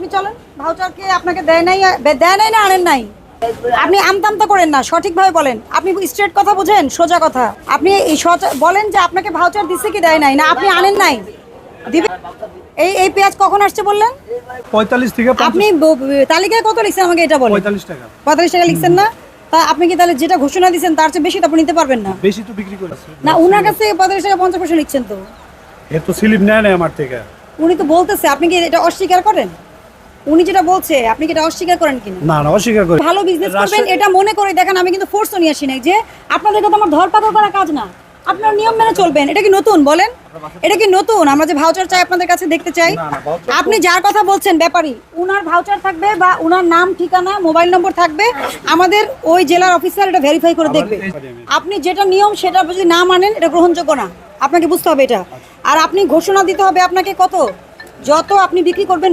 আপনি চলেন ভাউচারকে আপনাকে দেয় নাই দেয় নাই না আনেন নাই? আপনি আমতামতা করেন না সঠিকভাবে বলেন। আপনি স্ট্রেট কথা বুঝেন সোজা কথা। আপনি বলেন যে আপনাকে ভাউচার দিচ্ছে কি দেয় নাই না আপনি আনেন নাই? এই এই পেঁয়াজ কখন আসছে বললেন? পঁয়তাল্লিশ থেকে আপনি তালিকায় কত লিখছেন আমাকে এটা বলেন? পঁয়তাল্লিশ টাকা। পঁয়তাল্লিশ টাকা লিখছেন না? তা আপনি কি তাহলে যেটা ঘোষণা দিচ্ছেন তার চেয়ে বেশি তো আপনি নিতে পারবেন না? বেশি তো বিক্রি করেছে। না উনার কাছে পঁয়তাল্লিশ টাকা পঞ্চাশ পয়সা নিচ্ছেন তো। এ তো স্লিপ নেয় না আমার থেকে। উনি তো বলতেছে আপনি কি এটা অস্বীকার করেন? উনি যেটা বলছে আপনি কি এটা অস্বীকার করেন কিনা? না না অস্বীকার করে। ভালো বিজনেস করবেন এটা মনে করে দেখেন আমি কিন্তু ফোর্সও নিয়ে আসি নাই যে আপনাদেরকে তো আমার ধরপাকড় করা কাজ না। আপনার নিয়ম মেনে চলবেন এটা কি নতুন বলেন? এটা কি নতুন? আমরা যে ভাউচার চাই আপনাদের কাছে দেখতে চাই। আপনি যার কথা বলছেন ব্যাপারী উনার ভাউচার থাকবে বা উনার নাম ঠিকানা মোবাইল নম্বর থাকবে আমাদের ওই জেলার অফিসার এটা ভেরিফাই করে দেখবে। আপনি যেটা নিয়ম সেটা যদি না মানেন এটা গ্রহণযোগ্য না। আপনাকে বুঝতে হবে এটা। আর আপনি ঘোষণা দিতে হবে আপনাকে কত? যত আপনি বিক্রি করবেন